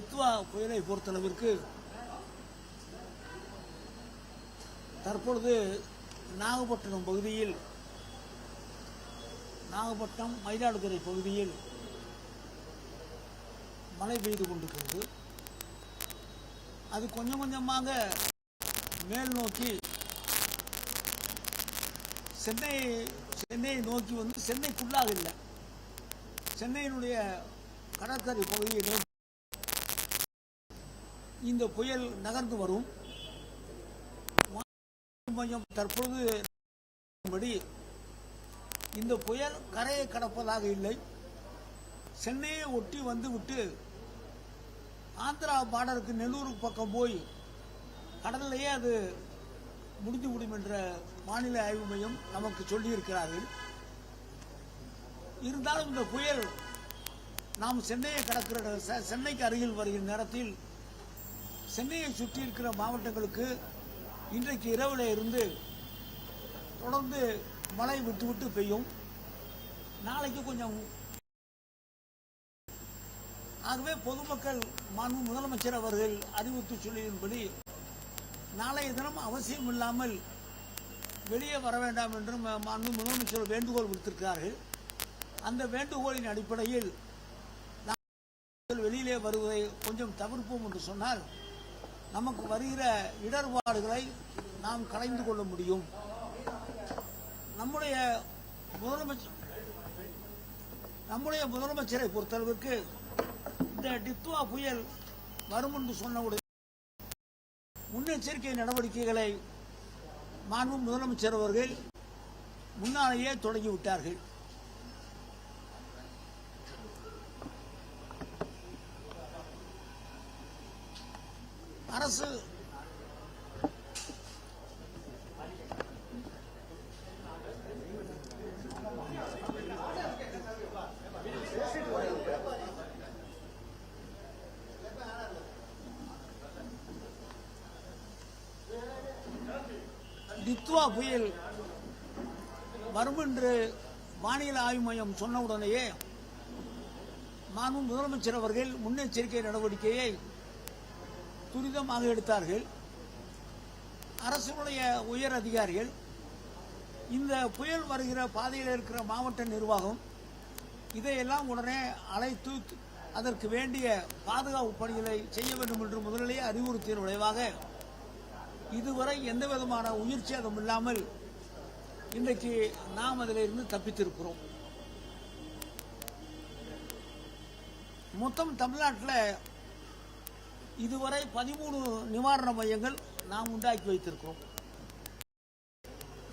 டித்வா புயலை பொறுத்தளவிற்கு தற்பொழுது நாகப்பட்டினம் பகுதியில் நாகப்பட்டினம் மயிலாடுதுறை பகுதியில் மழை பெய்து கொண்டிருக்கிறது. அது கொஞ்சம் கொஞ்சமாக மேல் நோக்கி சென்னை சென்னையை நோக்கி வந்து சென்னைக்குள்ளாக இல்லை. சென்னையினுடைய கடற்கரை பகுதியை நோக்கி இந்த புயல் நகர்ந்து வரும். மையம் தற்பொழுது படி இந்த புயல் கரையை கடப்பதாக இல்லை. சென்னையை ஒட்டி வந்து விட்டு ஆந்திரா பார்டருக்கு நெல்லூர் பக்கம் போய் கடல்லையே அது முடிந்துவிடும் என்ற மாநில ஆய்வு மையம் நமக்கு சொல்லியிருக்கிறார்கள். இருந்தாலும் இந்த புயல் நாம் சென்னையை கடக்கிற செ- சென்னைக்கு அருகில் வருகிற நேரத்தில் சென்னையை சுற்றி இருக்கிற மாவட்டங்களுக்கு இன்றைக்கு இரவுல இருந்து தொடர்ந்து மழை விட்டு விட்டு பெய்யும். நாளைக்கு கொஞ்சம் ஆகவே பொதுமக்கள் மாண்பு முதலமைச்சர் அவர்கள் அறிவித்து சொல்லியபடி நாளைய தினம் அவசியம் இல்லாமல் வெளியே வர வேண்டாம் என்று ம- மாண்பு முதலமைச்சர் வேண்டுகோள் விடுத்திருக்கிறார்கள். அந்த வேண்டுகோளின் அடிப்படையில் வெளியிலே வருவதை கொஞ்சம் தவிர்ப்போம் என்று சொன்னால் நமக்கு வருகிற இடர்பாடுகளை நாம் கலைந்து கொள்ள முடியும். நம்முடைய முதலமைச்சர் நம்முடைய முதலமைச்சரை பொறுத்தளவுக்கு இந்த டித்வா புயல் வரும் என்று சொன்னவுடன் முன்னெச்சரிக்கை நடவடிக்கைகளை மாண்பு முதலமைச்சர் அவர்கள் முன்னாலேயே தொடங்கிவிட்டார்கள் அரசு. டித்வா புயல் வரும் என்று வானிலை ஆய்வு மையம் சொன்ன உடனேயே முதலமைச்சர் அவர்கள் முன்னெச்சரிக்கை நடவடிக்கையை துரிதமாக எடுத்தார்கள். அரசுடைய உயர் அதிகாரிகள் இந்த புயல் வருகிற பாதையில் இருக்கிற மாவட்ட நிர்வாகம் இதையெல்லாம் உடனே அழைத்து அதற்கு வேண்டிய பாதுகாப்பு பணிகளை செய்ய வேண்டும் என்று முதலிலேயே அறிவுறுத்திய விளைவாக இதுவரை எந்த விதமான உயிர் சேதம் இல்லாமல் இன்றைக்கு நாம் அதிலிருந்து தப்பித்திருக்கிறோம். மொத்தம் தமிழ்நாட்டில் இதுவரை பதிமூணு நிவாரண மையங்கள் நாம் உண்டாக்கி வைத்திருக்கிறோம்.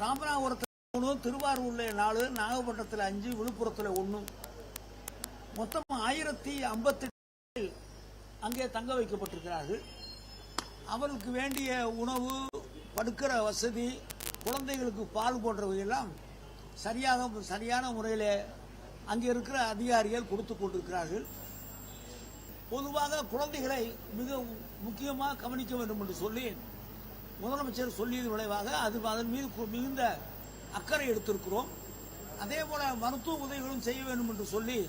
ராமநாதபுரத்தில் மூணு திருவாரூரில் நாலு நாகப்பட்டினத்தில் அஞ்சு விழுப்புரத்தில் ஒன்று மொத்தம் ஆயிரத்தி ஐம்பத்தெட்டு அங்கே தங்க வைக்கப்பட்டிருக்கிறார்கள். அவர்களுக்கு வேண்டிய உணவு படுக்கிற வசதி குழந்தைகளுக்கு பால் போன்றவையெல்லாம் சரியாக சரியான முறையில் அங்கே இருக்கிற அதிகாரிகள் கொடுத்து கொண்டிருக்கிறார்கள். பொதுவாக குழந்தைகளை மிக முக்கியமாக கவனிக்க வேண்டும் என்று சொல்லி முதலமைச்சர் சொல்லியது விளைவாக அது அதன் மீது மிகுந்த அக்கறை எடுத்திருக்கிறோம். அதே போல மருத்துவ உதவிகளும் செய்ய வேண்டும் என்று சொல்லி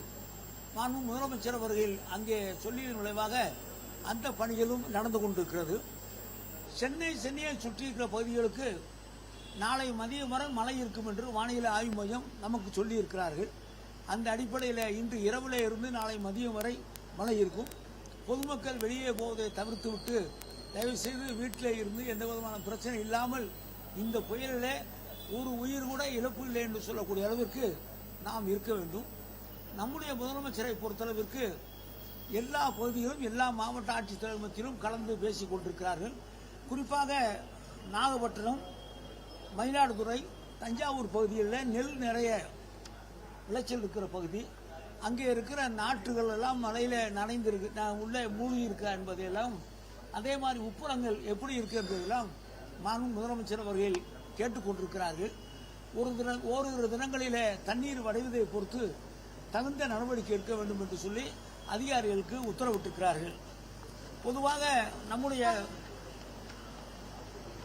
மாண்பு முதலமைச்சர் அவர்கள் அங்கே சொல்லியதன் விளைவாக அந்த பணிகளும் நடந்து கொண்டிருக்கிறது. சென்னை சென்னையை சுற்றி இருக்கிற பகுதிகளுக்கு நாளை மதியம் வரை மழை இருக்கும் என்று வானிலை ஆய்வு மையம் நமக்கு சொல்லியிருக்கிறார்கள். அந்த அடிப்படையில் இன்று இரவுல இருந்து நாளை மதியம் வரை மழை இருக்கும். பொதுமக்கள் வெளியே போவதை தவிர்த்து விட்டு தயவுசெய்து வீட்டில் இருந்து எந்த விதமான பிரச்சனை இல்லாமல் இந்த புயலிலே ஒரு உயிர் கூட இழப்பு இல்லை என்று சொல்லக்கூடிய அளவிற்கு நாம் இருக்க வேண்டும். நம்முடைய முதலமைச்சரை பொறுத்தளவிற்கு எல்லா பகுதிகளும் எல்லா மாவட்ட ஆட்சித்தலைவர் மத்தியிலும் கலந்து பேசிக் கொண்டிருக்கிறார்கள். குறிப்பாக நாகப்பட்டினம் மயிலாடுதுறை தஞ்சாவூர் பகுதிகளில் நெல் நிறைய விளைச்சல் இருக்கிற பகுதி. அங்கே இருக்கிற நாற்றுகள் எல்லாம் மலையில் நனைந்திருக்கு. நான் உள்ளே மூழ்கி இருக்கா என்பதையெல்லாம் அதே மாதிரி உப்புரங்கள் எப்படி இருக்கிறதெல்லாம் என்பதெல்லாம் மாண்பு முதலமைச்சர் அவர்கள் கேட்டுக்கொண்டிருக்கிறார்கள். ஒரு தின ஓரிரு தினங்களிலே தண்ணீர் வடைவதை பொறுத்து தகுந்த நடவடிக்கை எடுக்க வேண்டும் என்று சொல்லி அதிகாரிகளுக்கு உத்தரவிட்டிருக்கிறார்கள். பொதுவாக நம்முடைய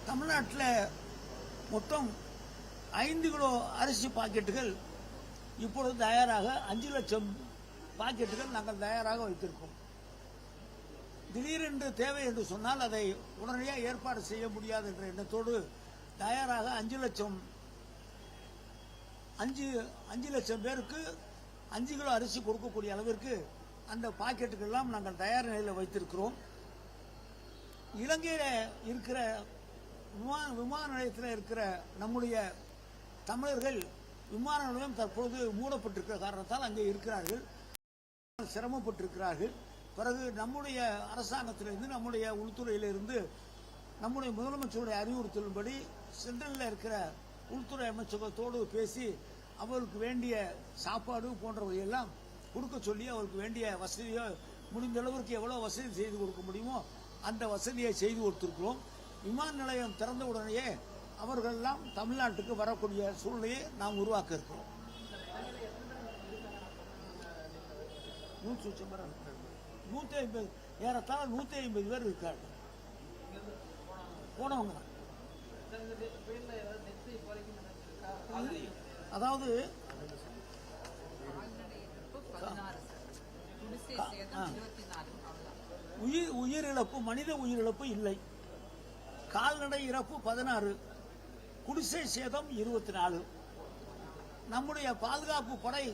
தமிழ்நாட்டில் மொத்தம் ஐந்து கிலோ அரிசி பாக்கெட்டுகள் இப்பொழுது தயாராக அஞ்சு லட்சம் பாக்கெட்டுகள் நாங்கள் தயாராக வைத்திருக்கோம். திடீரென்று தேவை என்று சொன்னால் அதை உடனடியாக ஏற்பாடு செய்ய முடியாது என்ற எண்ணத்தோடு தயாராக அஞ்சு லட்சம் அஞ்சு அஞ்சு லட்சம் பேருக்கு அஞ்சு கிலோ அரிசி கொடுக்கக்கூடிய அளவிற்கு அந்த பாக்கெட்டுக்கெல்லாம் நாங்கள் தயார் நிலையில் வைத்திருக்கிறோம். இலங்கையில் இருக்கிற விமான விமான நிலையத்தில் இருக்கிற நம்முடைய தமிழர்கள் விமான நிலையம் தற்போது மூடப்பட்டிருக்கிற காரணத்தால் அங்கே இருக்கிறார்கள். சிரமப்பட்டிருக்கிறார்கள். பிறகு நம்முடைய அரசாங்கத்திலிருந்து நம்முடைய உள்துறையிலிருந்து நம்முடைய முதலமைச்சருடைய அறிவுறுத்தலின்படி சென்ட்ரலில் இருக்கிற உள்துறை அமைச்சகத்தோடு பேசி அவருக்கு வேண்டிய சாப்பாடு போன்றவையெல்லாம் கொடுக்க சொல்லி அவருக்கு வேண்டிய வசதியோ முடிந்த அளவிற்கு எவ்வளோ வசதி செய்து கொடுக்க முடியுமோ அந்த வசதியை செய்து கொடுத்துருக்கிறோம். விமான நிலையம் திறந்த உடனேயே அவர்களெல்லாம் தமிழ்நாட்டுக்கு வரக்கூடிய சூழ்நிலையை நாம் உருவாக்க இருக்கிறோம் நூற்றி நூற்றி ஐம்பது ஏறத்தாழ நூற்றி ஐம்பது பேர் இருக்காங்க. போனவங்க அதாவது உயிர் உயிரிழப்பு மனித உயிரிழப்பு இல்லை. கால்நடை இறப்பு பதினாறு. குடிசை சேதம் இருபத்தி நாலு நம்முடைய பாதுகாப்பு படை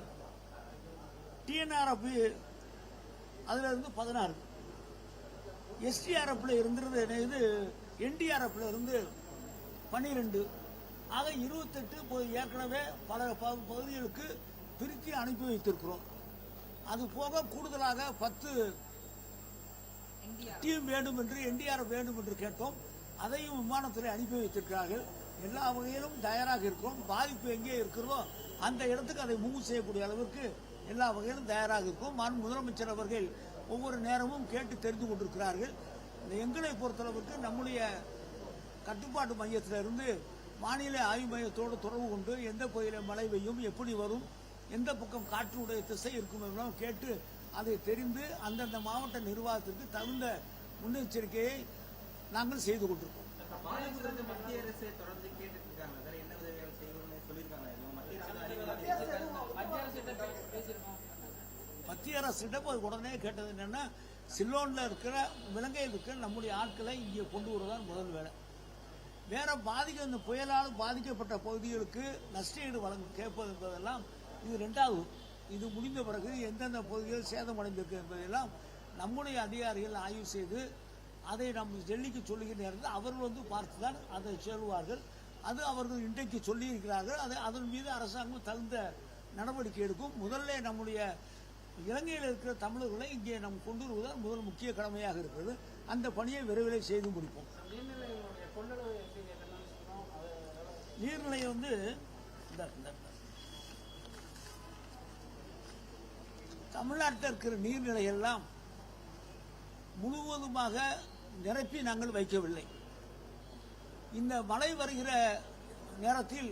டிஎன்ஆர்எஃப் அதுல இருந்து பதினாறு. எஸ்டிஆர்எஃப்ல இருந்தது இது என்டிஆர்எஃப்ல இருந்து பன்னிரெண்டு. ஆக இருபத்தெட்டு ஏற்கனவே பல பகுதிகளுக்கு பிரித்து அனுப்பி வைத்திருக்கிறோம். அது போக கூடுதலாக பத்து டீம் வேண்டும் என்று என்டிஆர் வேண்டும் என்று கேட்டோம். அதையும் விமானத்தில் அனுப்பி வைத்திருக்கிறார்கள். எல்லா வகையிலும் தயாராக இருக்கிறோம். பாதிப்பு எங்கே இருக்கிறதோ அந்த இடத்துக்கு அதை மூவ் செய்யக்கூடிய அளவிற்கு எல்லா வகையிலும் தயாராக இருக்கும். மாண்பு முதலமைச்சர் அவர்கள் ஒவ்வொரு நேரமும் கேட்டு தெரிந்து கொண்டிருக்கிறார்கள். இந்த எங்களை பொறுத்தளவுக்கு நம்முடைய கட்டுப்பாட்டு மையத்தில் இருந்து மாநில ஆய்வு மையத்தோடு தொடர்பு கொண்டு எந்த பகுதியில் மழை பெய்யும் எப்படி வரும் எந்த பக்கம் காற்றுடைய திசை இருக்கும் என்றும் கேட்டு அதை தெரிந்து அந்தந்த மாவட்ட நிர்வாகத்திற்கு தகுந்த முன்னெச்சரிக்கையை நாங்கள் செய்து கொண்டிருக்கோம். மத்திய அரசு தொடர்ந்து கேட்டுட்டு இருக்காங்க சார் என்ன உதவிகள் செய்யணும்னு சொல்லியிருக்காங்க. எதுவும் மத்திய அரசு அறிவுறுத்தல் மத்திய அரசிடம் அது உடனே கேட்டது என்னன்னா சிலோன்ல இருக்கிற இலங்கையில் இருக்கிற நம்முடைய ஆட்களை இங்கே கொண்டு வருவதுதான் முதல் வேலை. வேற பாதிக்க இந்த புயலால் பாதிக்கப்பட்ட பகுதிகளுக்கு நஷ்டஈடு வழங்க கேட்பது என்பதெல்லாம் இது ரெண்டாவது. இது முடிந்த பிறகு எந்தெந்த பகுதிகள் சேதமடைந்திருக்கு என்பதெல்லாம் நம்முடைய அதிகாரிகள் ஆய்வு செய்து அதை நம்ம டெல்லிக்கு சொல்லுகிற நேரத்தில் அவர்கள் வந்து பார்த்து தான் அதை சேருவார்கள். அது அவர்கள் இன்றைக்கு சொல்லியிருக்கிறார்கள். அதை அதன் மீது அரசாங்கம் தகுந்த நடவடிக்கை எடுக்கும். முதல்ல நம்முடைய இலங்கையில் இருக்கிற தமிழர்களை இங்கே நாம் கொண்டு வருவதால் முதல் முக்கிய கடமையாக இருக்கிறது. அந்த பணியை விரைவில் செய்து முடிப்போம். நீர்நிலை வந்து இந்த இந்த. தமிழ்நாட்டில் இருக்கிற நீர்நிலை எல்லாம் முழுவதுமாக நிரப்பி நாங்கள் வைக்கவில்லை. இந்த மழை வருகிற நேரத்தில்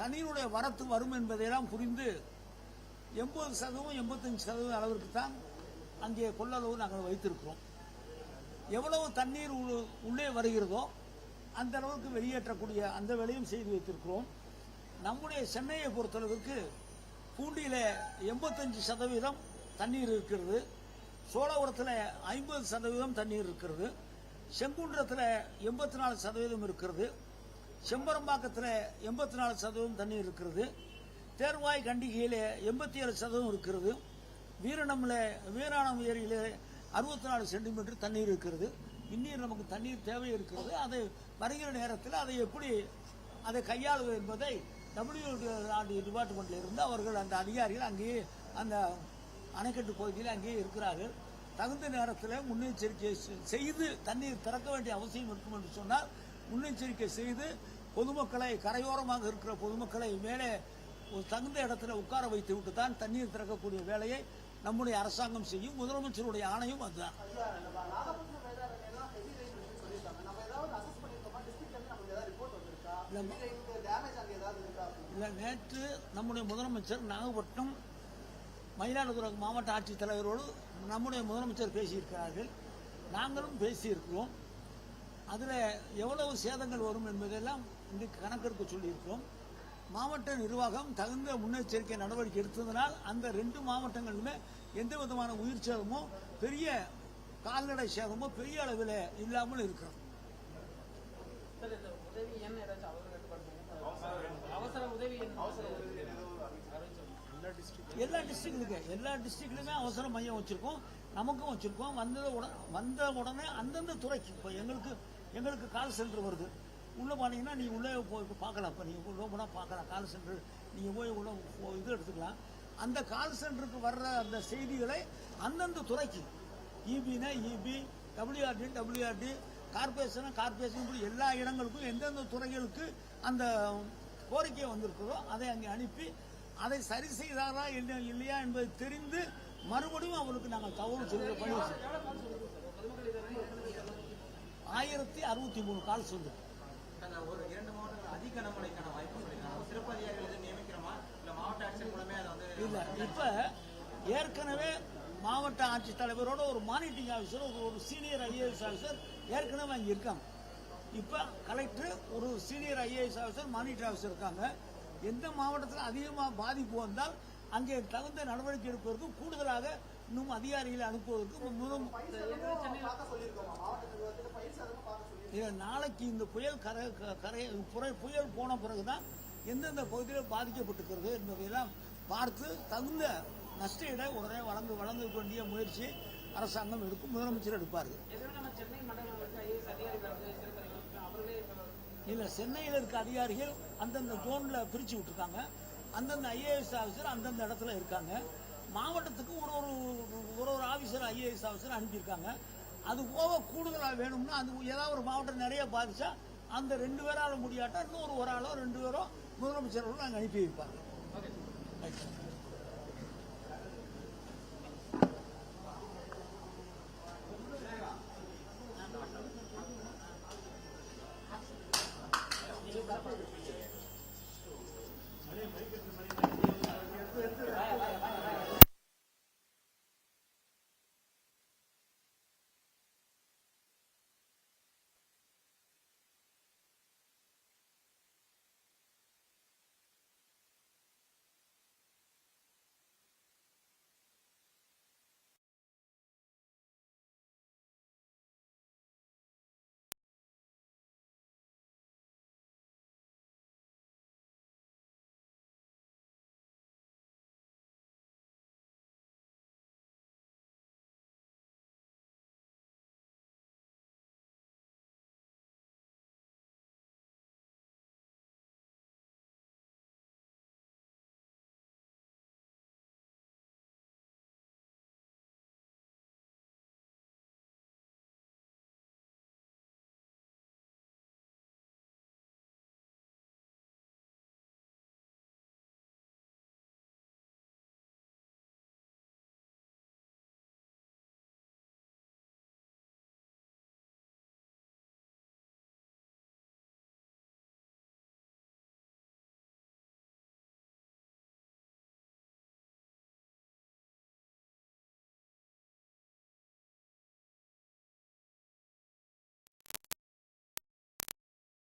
தண்ணீருடைய வரத்து வரும் என்பதையெல்லாம் புரிந்து எண்பது சதவீதம் எண்பத்தஞ்சு சதவீதம் அளவிற்கு தான் அங்கே கொள்ளளவு நாங்கள் வைத்திருக்கிறோம். எவ்வளவு தண்ணீர் உள்ளே வருகிறதோ அந்த அளவுக்கு வெளியேற்றக்கூடிய அந்த வேலையும் செய்து வைத்திருக்கிறோம். நம்முடைய சென்னையை பொறுத்தளவுக்கு பூண்டியில் எண்பத்தஞ்சு சதவீதம் தண்ணீர் இருக்கிறது. சோழபுரத்தில் ஐம்பது சதவீதம் தண்ணீர் இருக்கிறது. செங்குன்றத்தில் எண்பத்தி நாலு சதவீதம் இருக்கிறது. செம்பரம்பாக்கத்தில் எண்பத்தி நாலு சதவீதம் தண்ணீர் இருக்கிறது. தேர்வாய் கண்டிகையில் எண்பத்தி ஏழு சதவீதம் இருக்கிறது. வீரணமில் வீராணம் ஏரியில் அறுபத்தி நாலு சென்டிமீட்டர் தண்ணீர் இருக்கிறது. இன்னும் நமக்கு தண்ணீர் தேவை இருக்கிறது. அதை வருகிற நேரத்தில் அதை எப்படி அதை கையாளுவது என்பதை டபிள்யூ டிபார்ட்மெண்ட்ல இருந்து அவர்கள் அந்த அதிகாரிகள் அங்கேயே அந்த அணைக்கட்டு பகுதியில் அங்கேயே இருக்கிறார்கள். தகுந்த நேரத்தில் முன்னெச்சரிக்கை செய்து தண்ணீர் திறக்க வேண்டிய அவசியம் இருக்கும் என்று சொன்னால் முன்னெச்சரிக்கை செய்து பொதுமக்களை கரையோரமாக இருக்கிற பொதுமக்களை மேலே தகுந்த இடத்துல உட்கார வைத்து விட்டு தான் தண்ணீர் திறக்கக்கூடிய வேலையை நம்முடைய அரசாங்கம் செய்யும். முதலமைச்சருடைய ஆணையும் அதுதான். இல்லை நேற்று நம்முடைய முதலமைச்சர் நாகப்பட்டினம் மயிலாடுதுறை மாவட்ட ஆட்சித்தலைவரோடு நம்முடைய முதலமைச்சர் பேசியிருக்கிறார்கள். நாங்களும் பேசியிருக்கிறோம். அதில் எவ்வளவு சேதங்கள் வரும் என்பதெல்லாம் இன்றைக்கு கணக்கெடுக்க சொல்லியிருக்கிறோம். மாவட்ட நிர்வாகம் தகுந்த முன்னெச்சரிக்கை நடவடிக்கை எடுத்ததனால் அந்த ரெண்டு மாவட்டங்களிலுமே எந்த விதமான உயிர் சேதமோ பெரிய கால்நடை சேதமோ பெரிய அளவில் இல்லாமல் இருக்கிறது சார் இந்த உதவி எண் ஏதாச்சும் அவசர ஏற்பாடு பண்ணுங்க அவசர உதவி எண் அவசர உதவி எண் எல்லா டிஸ்ட்ரிக்ட்டுக்கு எல்லா டிஸ்ட்ரிக்ட்லையுமே அவசர மையம் வச்சுருக்கோம். நமக்கும் வச்சுருக்கோம். வந்தது உடனே வந்த உடனே அந்தந்த துறைக்கு. இப்போ எங்களுக்கு எங்களுக்கு கால் சென்டர் வருது. உள்ளே போனீங்கன்னா நீங்கள் உள்ளே போய் பார்க்கலாம். இப்போ நீங்கள் உள்ளே போனால் பார்க்கலாம். கால் சென்டர் நீங்கள் போய் உள்ள இது எடுத்துக்கலாம். அந்த கால் சென்டருக்கு வர்ற அந்த செய்திகளை அந்தந்த துறைக்கு இபினா இபி டபிள்யூஆர்டி டபிள்யூஆர்டி கார்பரேஷனா கார்பரேஷன் இப்படி எல்லா இடங்களுக்கும் எந்தெந்த துறைகளுக்கு அந்த கோரிக்கை வந்திருக்கிறதோ அதை அங்கே அனுப்பி அதை சரி செய்தாரா இல்லை இல்லையா என்பதை தெரிந்து மறுபடியும் அவருக்கு நாங்கள் தகவல் சொல்ல பண்ணி ஆயிரத்தி அறுபத்தி மூணு வந்து அந்த ஒரு இரண்டு மாவட்டங்கள் அதிக கனமழைக்கான வாய்ப்பு சொல்லியிருக்காங்க சிறப்பு அதிகாரிகள் எதுவும் நியமிக்கிறோமா? இல்ல மாவட்ட ஆட்சியர் மூலமே அதை வந்து இல்ல இப்ப ஏற்கனவே மாவட்ட ஆட்சித்தலைவரோட ஒரு மானிட்டரிங் ஆஃபீஸர் ஒரு ஒரு சீனியர் ஐஏஎஸ் ஆஃபீஸர் ஏற்கனவே அங்கே இருக்காங்க. இப்போ கலெக்டர் ஒரு senior IAS officer monitor officer இருக்காங்க. எந்த மாவட்டத்தில் அதிகமாக பாதிப்பு வந்தால் அங்கே தகுந்த நடவடிக்கை எடுப்பதற்கு கூடுதலாக இன்னும் அதிகாரிகளை அனுப்புவதற்கு நாளைக்கு இந்த புயல் கரை கரை புயல் போன பிறகுதான் எந்தெந்த பகுதியில் பாதிக்கப்பட்டிருக்கிறது என்பதையெல்லாம் பார்த்து தகுந்த நஷ்ட உடனே வழங்க வழங்க வேண்டிய முயற்சி அரசாங்கம் எடுக்கும் முதலமைச்சர் எடுப்பார்கள் சென்னை மண்டலம் ஐஏஎஸ் அதிகாரிகள் வந்து சிறப்பு அதிகாரிகள் அவர்களே இல்ல சென்னையில் இருக்க அதிகாரிகள் அந்தந்த ஜோன்ல பிரிச்சு விட்டுருக்காங்க. அந்தந்த ஐஏஎஸ் ஆஃபீஸர் அந்தந்த இடத்துல இருக்காங்க. மாவட்டத்துக்கு ஒரு ஒரு ஒரு ஒரு ஆஃபீஸர் ஐஏஎஸ் ஆஃபீஸர் அனுப்பியிருக்காங்க. அது போக கூடுதலாக வேணும்னா அது ஏதாவது ஒரு மாவட்டம் நிறைய பாதிச்சா அந்த ரெண்டு பேரால முடியாட்டா இன்னொரு ஒரு ஆளோ ரெண்டு பேரோ முதலமைச்சர்களும் நாங்கள் அனுப்பி வைப்பாங்க.